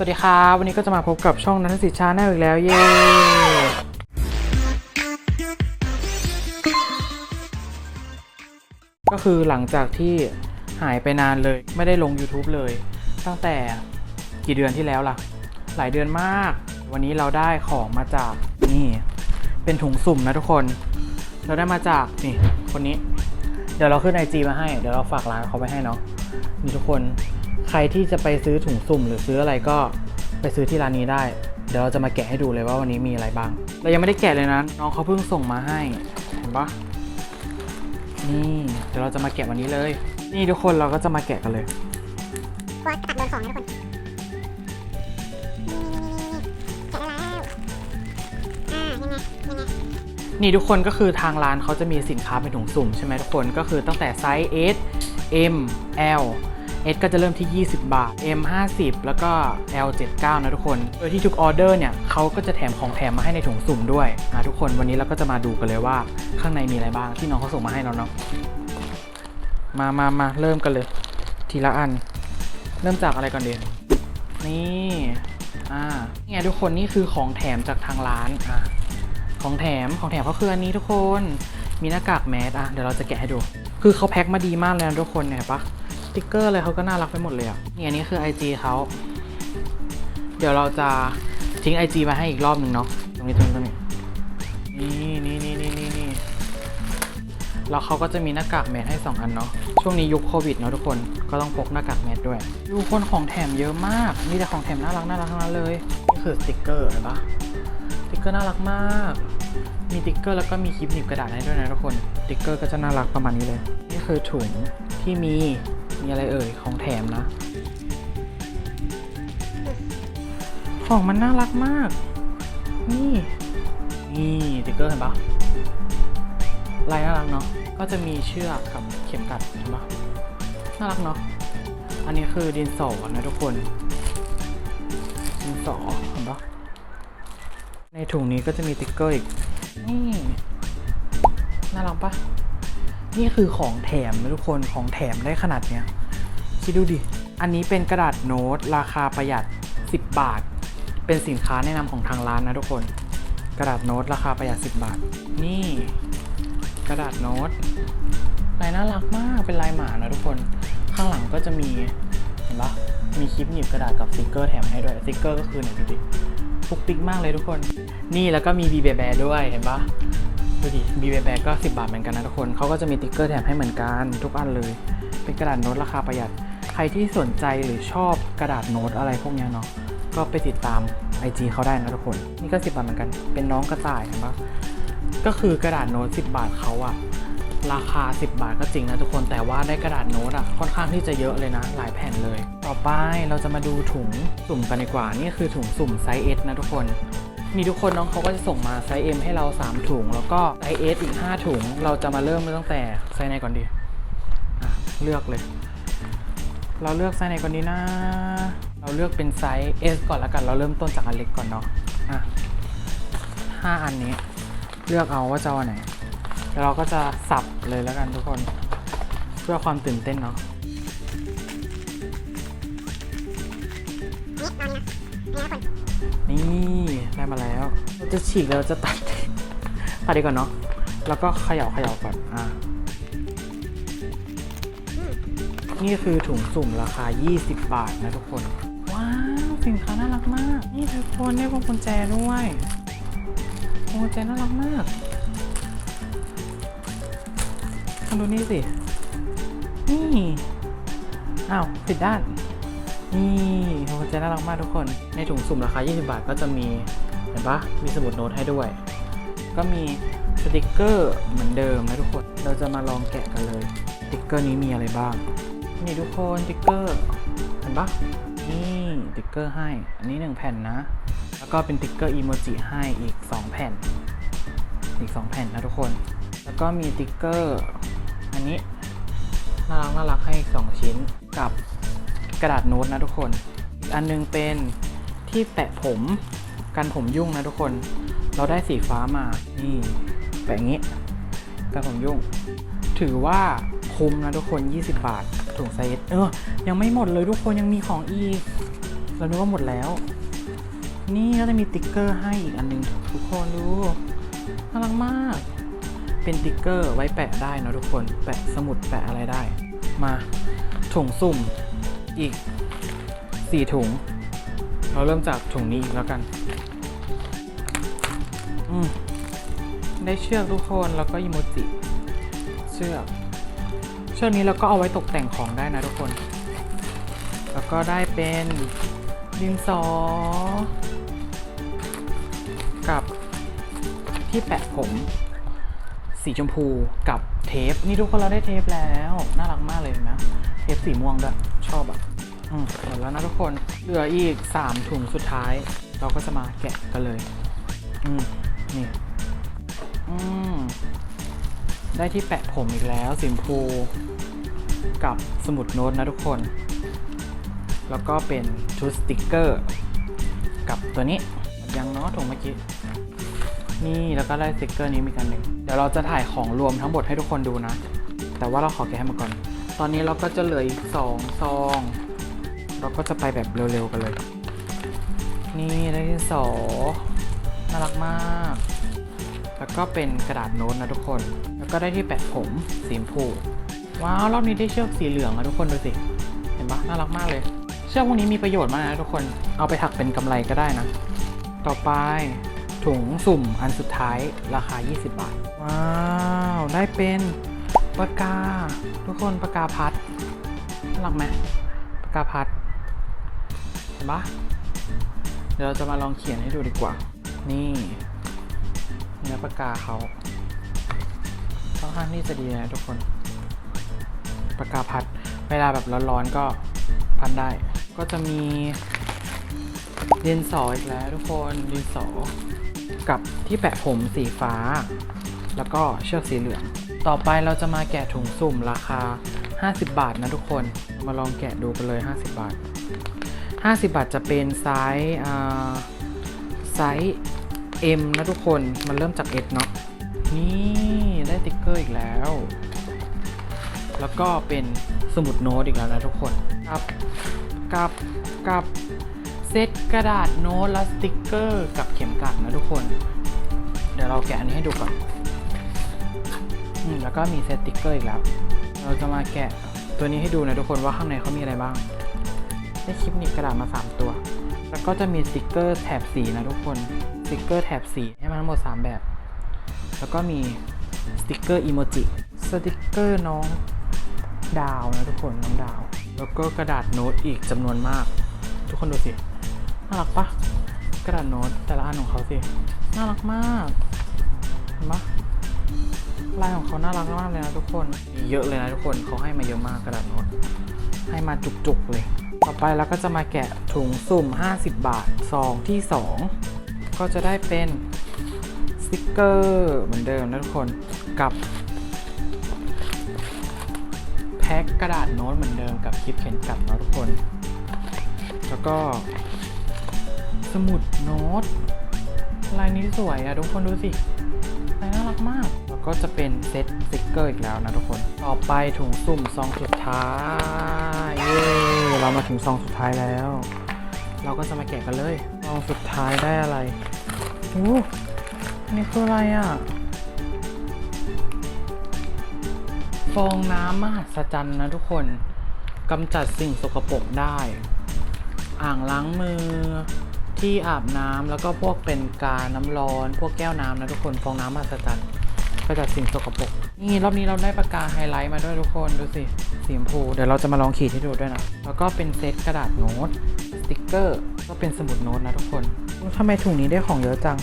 สวัสดีครับ วันนี้ก็จะมาพบกับช่องนัทสิทธิ์ชาแนลอีกแล้ว เย้ ก็คือหลังจากที่หายไปนานเลย ไม่ได้ลง YouTube เลย ตั้งแต่กี่เดือนที่แล้วล่ะ หลายเดือนมาก วันนี้เราได้ของมาจากนี่ เป็นถุงสุ่มนะทุกคน เราได้มาจากนี่คนนี้ เดี๋ยวเราขึ้นไอจีมาให้ เดี๋ยวเราฝากร้านเขาไปให้เนาะนี่ทุกคน ใครที่จะไปซื้อถุงสุ่มหรือซื้ออะไรก็ไปซื้อที่ร้านนี้ได้ เดี๋ยวเราจะมาแกะให้ดูเลยว่าวันนี้มีอะไรบ้าง เรายังไม่ได้แกะเลยนะ น้องเขาเพิ่งส่งมาให้เห็นปะนี่เดี๋ยวเราจะมาแกะวันนี้เลย นี่ทุกคนเราก็จะมาแกะกันเลยกลัวตัดโดนของนะทุกคนนี่นี่นี่นี่แกะได้แล้วอ่ายังไงยังไงนี่ทุกคนก็คือทางร้านเขาจะมีสินค้าเป็นถุงสุ่มใช่ไหมทุกคนก็คือตั้งแต่ไซส์ S M L S ก็จะเริ่มที่ 20 บาท M 50 แล้วก็ L 79นะทุกคน โดยที่ทุกออเดอร์เนี่ยเขาก็จะแถมของแถมมาให้ในถุงสุ่มด้วยนะทุกคนวันนี้เราก็จะมาดูกันเลยว่าข้างในมีอะไรบ้างที่น้องเขาส่งมาให้เราเนาะมามามาเริ่มกันเลย ทีละอัน เริ่มจากอะไรก่อนดีนี่อ่านี่ไงทุกคนนี่คือของแถมจากทางร้านอะของแถมของแถมเขาคืออันนี้ทุกคนมีหน้ากากแมสอะเดี๋ยวเราจะแกะให้ดู คือเขาแพ็คมาดีมากเลยนะทุกคนเนี่ยปะ สติ๊กเกอร์อะไรเขาก็น่ารักไปหมดเลยอะนี่อันนี้คือ IG เขาเดี๋ยวเราจะทิ้ง IG มาให้อีกรอบหนึ่งเนาะตรงนี้ตรงนี้ตรงนี้นี่นี่นี่นี่นี่นี่แล้วเขาก็จะมีหน้ากากแมสให้ 2 อันเนาะช่วงนี้ยุคโควิดเนาะทุกคนก็ต้องพกหน้ากากแมสด้วยดูคนของแถมเยอะมากมีแต่ของแถมน่ารักน่ารักทั้งนั้นเลยนี่คือสติ๊กเกอร์เห็นปะสติ๊กเกอร์น่ารักมาก มีติ๊กเกอร์แล้วก็มีคลิปหนีบกระดาษให้ด้วยนะทุกคนติ๊กเกอร์ก็จะน่ารักประมาณนี้เลย นี่คือถุงที่มี มีอะไรเอ่ย ของแถมนะ ของมันน่ารักมาก นี่ นี่ติ๊กเกอร์เห็นปะลายน่ารักเนาะ ก็จะมีเชือกกับเข็มกัดเห็นปะน่ารักเนาะ อันนี้คือดินสอนะทุกคน ดินสอเห็นปะในถุงนี้ก็จะมีติ๊กเกอร์อีก นี่ น่ารักปะ นี่คือของแถมนะทุกคนของแถมได้ขนาดเนี้ยคิดดูดิ อันนี้เป็นกระดาษโน้ต ราคาประหยัด 10 บาท เป็นสินค้าแนะนำของทางร้านนะทุกคน กระดาษโน้ตราคาประหยัด 10 บาท นี่ กระดาษโน้ตลายน่ารักมากเป็นลายหมานะทุกคน ข้างหลังก็จะมีเห็นปะมีคลิปหนีบกระดาษกับสติกเกอร์แถมให้ด้วยสติกเกอร์ก็คือเนี่ยดูดิปุกปิกมากเลยทุกคน นี่แล้วก็มีบีเบแบร์ด้วยเห็นปะ ดูดิบีเบแบร์ก็ 10 บาทเหมือนกันนะทุกคนเขาก็จะมีติ๊กเกอร์แถมให้เหมือนกันทุกอันเลย เป็นกระดาษโน้ตราคาประหยัด ใครที่สนใจหรือชอบกระดาษโน้ตอะไรพวกนี้เนาะก็ไปติดตาม IG เขาได้นะทุกคน นี่ก็ 10 บาทเหมือนกัน เป็นน้องกระต่ายเห็นปะก็คือกระดาษโน้ต 10 บาทเขาอะราคา 10 บาทก็จริงนะทุกคนแต่ว่าได้กระดาษโน้ตอะค่อนข้างที่จะเยอะเลยนะ หลายแผ่นเลย ต่อไปเราจะมาดูถุงสุ่มกันดีกว่า นี่คือถุงสุ่มไซส์ S นะทุกคน นี่ทุกคนน้องเขาก็จะส่งมาไซส์ M ให้เรา 3 ถุง แล้วก็ไซส์ S อีก 5 ถุง เราจะมาเริ่มตั้งแต่ไซส์ไหนก่อนดีเลือกเลย เราเลือกไซส์ไหนก่อนดีนะ เราเลือกเป็นไซส์ S ก่อนแล้วกัน เราเริ่มต้นจากอันเล็กก่อนเนาะอะห้าอันนี้ เลือกเอาว่าจะเอาไหนแล้วเราก็จะสับเลยแล้วกันทุกคน เพื่อความตื่นเต้นเนาะนี่ตอนนี้นะนี่นะทุกคน นี่ได้มาแล้วเราจะฉีกแล้วจะตัดตัดดีก่อนเนาะแล้วก็เขย่าเขย่าก่อนอ่านี่คือถุงสุ่มราคา 20 บาทนะทุกคน ว้าว สินค้าน่ารักมาก นี่ทุกคนได้พวงกุญแจด้วยพวงกุญแจน่ารักมากมาดูนี่สิ นี่ อ้าว ผิดด้าน นี่พวงกุญแจน่ารักมากทุกคน ในถุงสุ่มราคา 20 บาทก็จะมี เห็นปะมีสมุดโน้ตให้ด้วย ก็มีสติกเกอร์เหมือนเดิมนะทุกคน เราจะมาลองแกะกันเลยสติกเกอร์นี้มีอะไรบ้าง นี่ทุกคนสติกเกอร์ เห็นปะนี่สติกเกอร์ให้ อันนี้ 1 แผ่นนะ แล้วก็เป็นสติกเกอร์อีโมจิให้อีก 2 แผ่น อีก 2 แผ่นนะทุกคน แล้วก็มีสติกเกอร์ อันนี้น่ารักน่ารักให้อีก2ชิ้นกับ กระดาษโน้ตนะทุกคน อันหนึงเป็นที่แปะผมกันผมยุ่งนะทุกคน เราได้สีฟ้ามา นี่แปะอย่างนี้กันผมยุ่ง ถือว่าคุ้มนะทุกคน 20 บาทถุงไซส์เออ ยังไม่หมดเลยทุกคนยังมีของอีก เรานึกว่าหมดแล้ว นี่ก็จะมีติ๊กเกอร์ให้อีกอันหนึงทุกคนดูน่ารักมาก เป็นติ๊กเกอร์ไว้แปะได้นะทุกคน แปะสมุดแปะอะไรได้ มาถุงสุ่ม อีก 4 ถุง เราเริ่มจากถุงนี้แล้วกัน อืมได้เชือกทุกคนแล้วก็อิโมจิเชือกเชือกนี้เราก็เอาไว้ตกแต่งของได้นะทุกคน แล้วก็ได้เป็นดินสอ กับที่แปะผมสีชมพูกับเทป นี่ทุกคนเราได้เทปแล้ว น่ารักมากเลยเห็นไหม เทปสีม่วงด้วย ชอบอะอืมหมดแล้วนะทุกคน เหลืออีก 3 ถุงสุดท้าย เราก็จะมาแกะกันเลย อืม นี่ อืม ได้ที่แปะผมอีกแล้วสีมพูกับสมุดโน้ตนะทุกคน แล้วก็เป็นชุดสติกเกอร์ กับตัวนี้ยังเนาะถุงเมื่อกี้ นี่แล้วก็ได้สติกเกอร์นี้มีกันหนึ่ง เดี๋ยวเราจะถ่ายของรวมทั้งหมดให้ทุกคนดูนะ แต่ว่าเราขอแกะให้มดก่อน ตอนนี้เราก็จะเหลืออีกสองซอง เราก็จะไปแบบเร็วๆกันเลย นี่ได้ที่สองน่ารักมาก แล้วก็เป็นกระดาษโน้ตนะทุกคน แล้วก็ได้ที่แปะผมสีชมพูว้าวรอบนี้ได้เชือกสีเหลืองอะทุกคนดูสิ เห็นปะน่ารักมากเลย เชือกพวกนี้มีประโยชน์มากนะทุกคน เอาไปถักเป็นกำไรก็ได้นะ ต่อไปถุงสุ่มอันสุดท้ายราคา 20 บาท ว้าว ได้เป็น ปากกา ทุกคนปากกาพัดน่ารักไหมปากกาพัดเห็นปะเดี๋ยวเราจะมาลองเขียนให้ดูดีกว่า นี่เนื้อปากกาเขาค่อนข้างที่จะดีนะทุกคนปากกาพัด เวลาแบบร้อนๆก็พัดได้ ก็จะมีดินสออีกแล้วทุกคนดินสอกับที่แปะผมสีฟ้า แล้วก็เชือกสีเหลือง ต่อไปเราจะมาแกะถุงสุ่มราคา 50 บาทนะทุกคน มาลองแกะดูกันเลย 50 บาท 50 บาทจะเป็นไซส์อ่าไซส์ M นะทุกคน มันเริ่มจาก S เนาะ นี่ได้ติ๊กเกอร์อีกแล้ว แล้วก็เป็นสมุดโน้ตอีกแล้วนะทุกคน กับ กับกับเซตกระดาษโน้ตและสติ๊กเกอร์ กับเข็มกลัดนะทุกคน เดี๋ยวเราแกะอันนี้ให้ดูก่อน แล้วก็มีเซตติกเกอร์อีกแล้ว เราจะมาแกะตัวนี้ให้ดูนะทุกคนว่าข้างในเขามีอะไรบ้าง ได้คลิปหนีบกระดาษมา 3 ตัว แล้วก็จะมีสติกเกอร์แถบสีนะทุกคนสติกเกอร์แถบสีให้มาทั้งหมด 3 แบบ แล้วก็มีสติกเกอร์อีโมจิสติกเกอร์น้องดาวนะทุกคนน้องดาว แล้วก็กระดาษโน้ตอีกจำนวนมาก ทุกคนดูสิน่ารักปะกระดาษโน้ตแต่ละอันของเขาสิน่ารักมากเห็นปะ ลายของเขาน่ารักมากเลยนะทุกคน เยอะเลยนะทุกคนเขาให้มาเยอะมากกระดาษโน้ตให้มาจุกๆเลย ต่อไปเราก็จะมาแกะถุงสุ่ม 50 บาทซองที่ 2 ก็จะได้เป็นสติกเกอร์เหมือนเดิมนะทุกคนกับแพ็คกระดาษโน้ตเหมือนเดิมกับคลิปเข็นกลัดเนะทุกคน แล้วก็ สมุดโน้ตลายนี้สวยอะทุกคนดูสิลายน่ารักมาก ก็จะเป็นเซตสติกเกอร์อีกแล้วนะทุกคน ต่อไปถุงสุ่มซองสุดท้ายเย้เรามาถึงซองสุดท้ายแล้ว เราก็จะมาแกะกันเลยซองสุดท้ายได้อะไรโอ้นี่คืออะไรอะฟองน้ำมหัศจรรย์นะทุกคนกำจัดสิ่งสกปรกได้ อ่างล้างมือที่อาบน้ำแล้วก็พวกเป็นกาน้ำร้อน พวกแก้วน้ำนะทุกคนฟองน้ำมหัศจรรย์ กำจัดสิ่งสกปรกนี่รอบนี้เราได้ปากกาไฮไลท์มาด้วยทุกคนดูสิสีชมพูเดี๋ยวเราจะมาลองขีดให้ดูด้วยนะแล้วก็เป็นเซตกระดาษโน้ตสติกเกอร์ ก็เป็นสมุดโน้ตนะทุกคนทำไมถุงนี้ได้ของเยอะจัง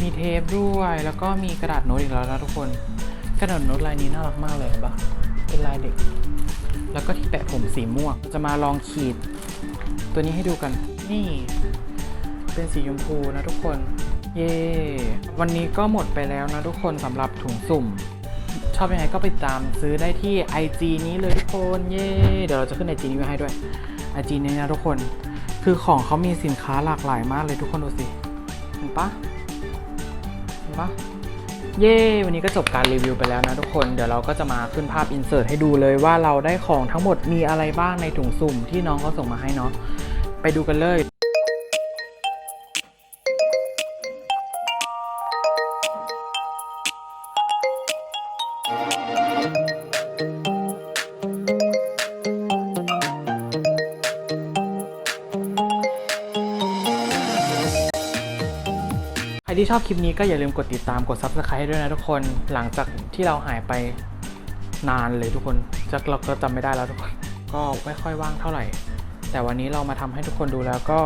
มีเทปด้วยแล้วก็มีกระดาษโน้ตอีกแล้วนะทุกคนกระดาษโน้ตลายนี้น่ารักมากเลยปะเป็นลายเด็ก แล้วก็ที่แปะผมสีม่วงจะมาลองขีด ตัวนี้ให้ดูกันนี่ เป็นสีชมพูนะทุกคน เย่วันนี้ก็หมดไปแล้วนะทุกคนสำหรับถุงสุ่ม ชอบยังไงก็ไปตามซื้อได้ที่ IG นี้เลยทุกคนเย่เดี๋ยวเราจะขึ้น IG นี้ไว้ให้ด้วย IG นี้นะทุกคนคือของเขามีสินค้าหลากหลายมากเลยทุกคนดูสิเห็นปะเห็นปะเย้วันนี้ก็จบการรีวิวไปแล้วนะทุกคน เดี๋ยวเราก็จะมาขึ้นภาพอินเสิร์ตให้ดูเลยว่าเราได้ของทั้งหมดมีอะไรบ้างในถุงสุ่มที่น้องเขาส่งมาให้เนาะ ไปดูกันเลย ที่ชอบคลิปนี้ก็อย่าลืมกดติดตามกด Subscribe ให้ด้วยนะทุกคน หลังจากที่เราหายไปนานเลยทุกคนจะเราก็จำไม่ได้แล้วทุกคน ก็ไม่ค่อยว่างเท่าไหร่ แต่วันนี้เรามาทำให้ทุกคนดูแล้วก็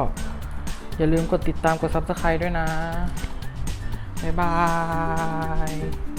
อย่าลืมกดติดตามกด Subscribe ด้วยนะ บ๊ายบาย